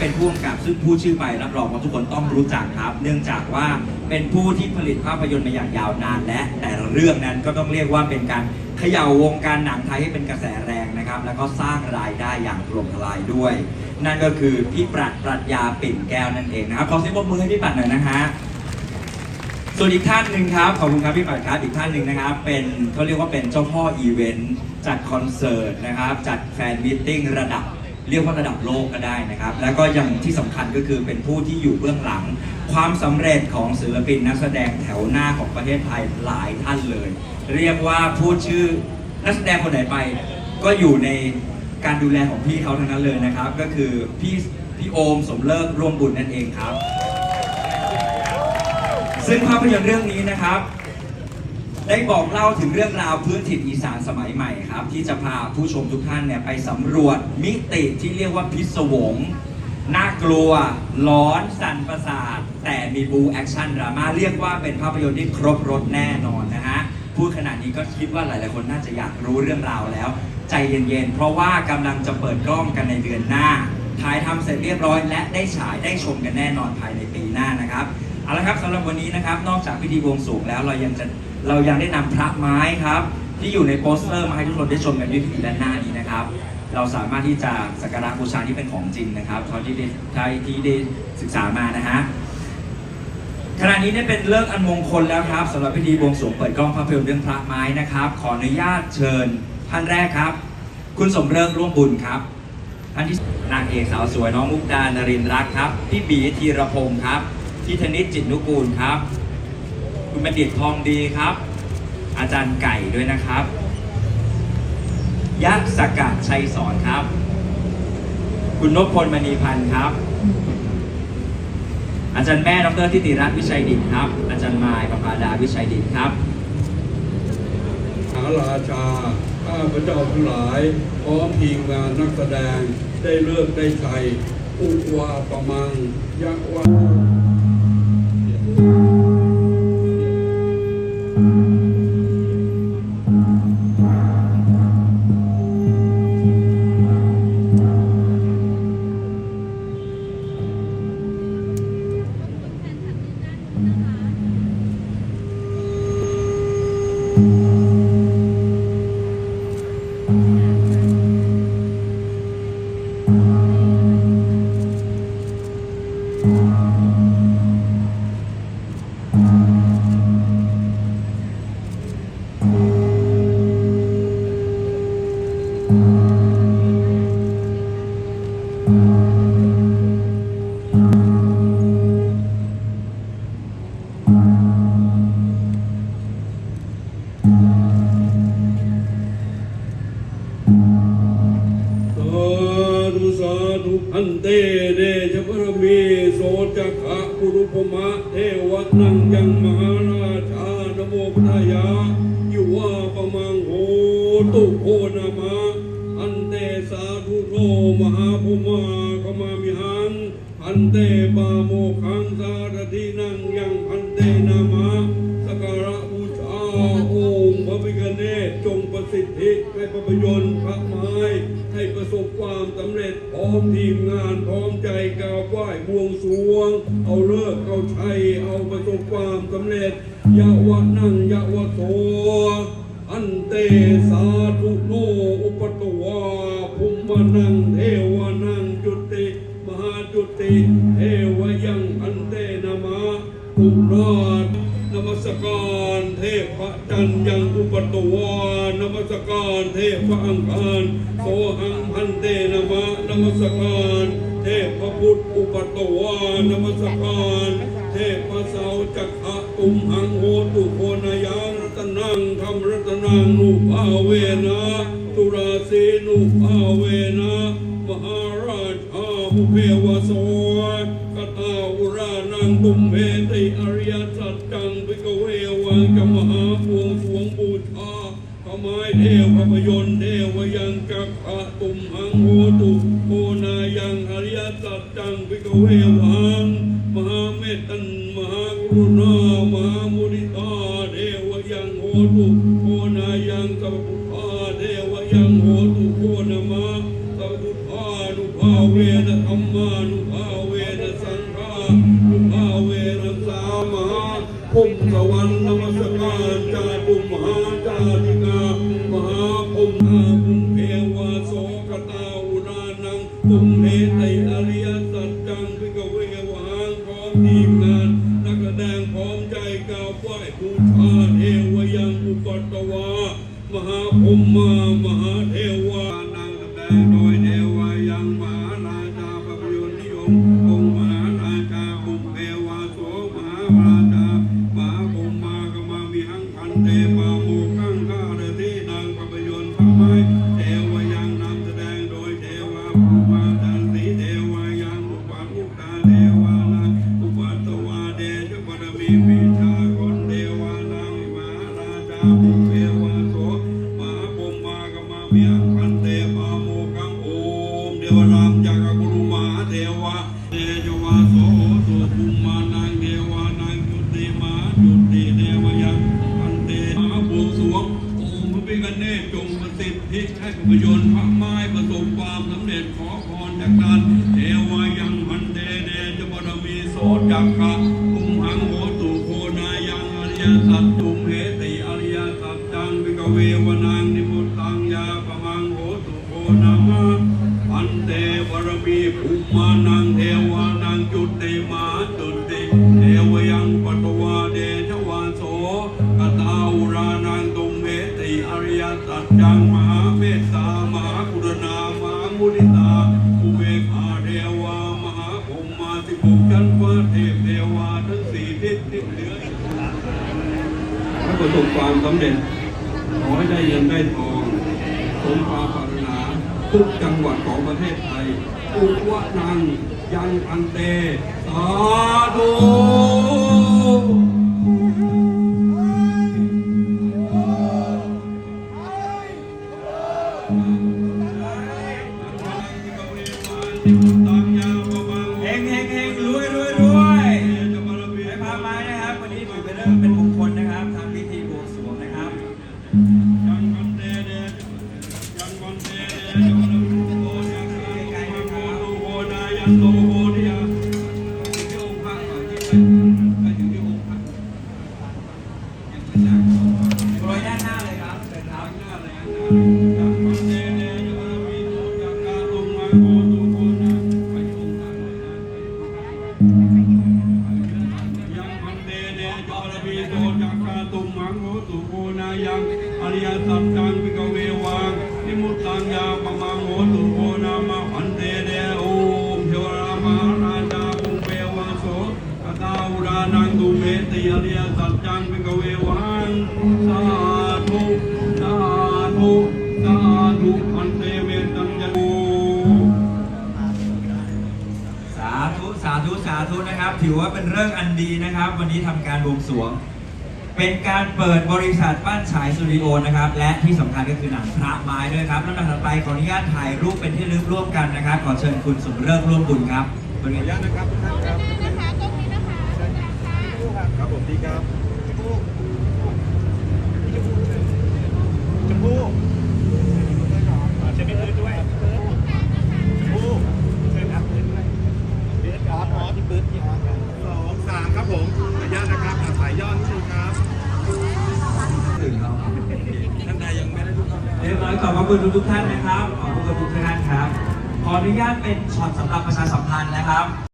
เป็นผู้กำกับซึ่งผู้ชื่อไปรับรองว่าทุกคนต้องรู้จักครับ เนื่องจากว่าเป็นผู้ที่ผลิตภาพยนตร์มาอย่างยาวนาน และแต่ละเรื่องนั้นก็ต้องเรียกว่าเป็นการเขย่าวงการหนังไทยให้เป็นกระแสแรงนะครับ แล้วก็สร้างรายได้อย่างถล่มทลายด้วย นั่นก็คือพี่ปรัชปรัชญาปิ่นแก้วนั่นเองนะครับขอเสียงปรบมือให้พี่ปรัชหน่อยนะฮะส่วนอีกท่านหนึ่งครับขอบคุณครับพี่ปัดครับอีกท่านหนึ่งนะครับ เป็นเขาเรียกว่าเป็นเจ้าพ่ออีเวนต์จัดคอนเสิร์ตนะครับ จัดแฟนมิทติ้งระดับ เรียกว่าระดับโลกก็ได้นะครับ แล้วก็ยังที่สำคัญก็คือเป็นผู้ที่อยู่เบื้องหลัง ความสำเร็จของศิลปินนักแสดงแถวหน้าของประเทศไทยหลายท่านเลย เรียกว่าพูดชื่อนักแสดงคนไหนไป ก็อยู่ในการดูแลของพี่เขาทั้งนั้นเลยนะครับ ก็คือพี่พี่โอมสมเลิกร่วมบุญนั่นเองครับ ซึ่งภาพยนตร์เรื่องนี้นะครับ ได้บอกเล่าถึงเรื่องราวพื้นถิ่นอีสานสมัยใหม่ครับ ที่จะพาผู้ชมทุกท่านเนี่ยไปสำรวจมิติที่เรียกว่าพิศวงน่ากลัวร้อนสั่นประสาท แต่มีบูแอคชั่นดราม่าเรียกว่าเป็นภาพยนตร์ที่ครบรถแน่นอนนะฮะพูดขนาดนี้ก็คิดว่าหลาย ๆ คนน่าจะอยากรู้เรื่องราวแล้ว ใจเย็น ๆ เพราะว่ากำลังจะเปิดกล้องกันในเดือนหน้าถ่ายทำเสร็จเรียบร้อย และได้ฉายได้ชมกันแน่นอนภายในปีหน้านะครับ เอาละครับสำหรับวันนี้นะครับ นอกจากพิธีบวงสรวงแล้วเรายังจะเรายังได้นำพระไม้ครับ ที่อยู่ในโปสเตอร์มาให้ทุกคนได้ชมกันที่ด้านหน้านี้นะครับ เราสามารถที่จะสักการะบูชาที่เป็นของจริงนะครับเท่าที่ได้เท่าที่ได้ศึกษามานะฮะขณะนี้เนี่ยเป็นเลิกษ์อันมงคลแล้วครับสำหรับพิธีบวงสรวงเปิดกล้องภาพยนตร์เรื่องพระไม้นะครับ ขออนุญาตเชิญท่านแรกครับ คุณสมเริกร่วมบุญครับท่านที่นางเอกสาวสวยน้องมุกดานรินทร์รักครับพี่บีธีรพงศ์ครับ พี่ธนิตจิตนุกูลครับ คุณบัณฑิตทองดีครับ อาจารย์ไก่ด้วยนะครับ ยักษ์สกัดชัยสอนครับ คุณนพพลมณีพันธ์ครับ อาจารย์แม่ดรทิติรัตน์วิชัยดิตครับ อาจารย์มายประภาดาวิชัยดิตครับหาราชาข้าพระเจ้าทั้งหลายพร้อมทีมงานนักแสดงได้เลิกได้ชัยอุวาประมังยักวา สาธุอันเตเดชะพระมีโสจักขะปุรุปมะเทวนังยังมหาราชานโมพทายายุวาปมังโหตุโคนามะอันเตสาธุโทมหาภุมาขมามิหังอันเตปาโมขังสารทินังยังอันเต สิทธิให้ภาพยนตร์พระไม้ให้ประสบความสำเร็จพร้อมทีมงานพร้อมใจกาบไหว้บวงสรวง เอาเลิกเอาชัยเอาประสบความสำเร็จยะวะนั่งยะวะโสอันเตสาธุโนอุปตวาภุมมานังเทวานังจุติมหาจุติเทวยังอันเตนามะอุรา มัสการเทพจันยังอุปตวานมัสการเทพอังคารโสหังพันเตนมะนมัสการเทพพุทธอุปตวานมัสการเทพเสาจักขะตุมหังโหตุโคนายังรัตนังธรรมรัตนังนุภาเวนะตุราสีนุภาเวนะมหาราชาภุเพวโสกตาอุรา งตุมเพติอริยสัจจังปิกเววังจมหาพวงสวงบูชาขมายเทวาพยนเทวยังจักขะตุมหังโหตุโคนายังอริยสัจจังปิกเววังมหาเมตตันมหากรุณามหามุนิตาเทวยังโหตุโคนายังสัพพุ ภุมสวรรค์นมัสการจารุมหาจาริกามหาภุมนาภุมเอวาโสกตาอุนานังตุมเมไตอริยสัจจังพิกเววหังพร้อมทีมงานนักแสดงพร้อมใจกล่าวไหว้บูชาเทวยังอุปตวามหาภุมมามหาะคุมหังโหตุโคนายังอริยสัจตุมเหติอริยสัจจังวิกเววนา สำเร็จ ขอให้ได้เงินได้ทองสมความปรารถนาทุกจังหวัดของประเทศไทยอุวะนังยังอันเต สาธุเยังอริยสัจจังวิกเววังนิมุตตังยาปมังโหตุ อริยสัจจังวิกเววังสาธุสาธุสาธุพันเตเวตังยะโสาธุสาธุสาธุนะครับ ถือว่าเป็นเรื่องอันดีนะครับ วันนี้ทำการบวงสรวง เป็นการเปิดบริษัทบ้านฉายสตูดิโอนะครับ และที่สำคัญก็คือหนังพระไม้ด้วยครับลำดับถัดไปขออนุญาตถ่ายรูปเป็นที่ระลึกร่วมกันนะครับ ขอเชิญคุณสมเริกร่วมบุญครับขออนุญาตนะครับนะคะตรงนี้นะคะตรงกลาง ครับผมดีครับชมพู่ชมพู่ชมพู่จะมีปืนด้วยชมพู่เชิญครับปืนด้วยปืนออสออสที่ปืนที่ออสสองสามครับผมขออนุญาตนะครับอะสายย่อนิดนึงครับถึงแล้วท่านใดยังไม่ได้ดูครับเรียบร้อยขอบพระคุณทุกท่านนะครับขอบพระคุณทุกท่านครับขออนุญาตเป็นช็อตสำหรับประชาสัมพันธ์นะครับ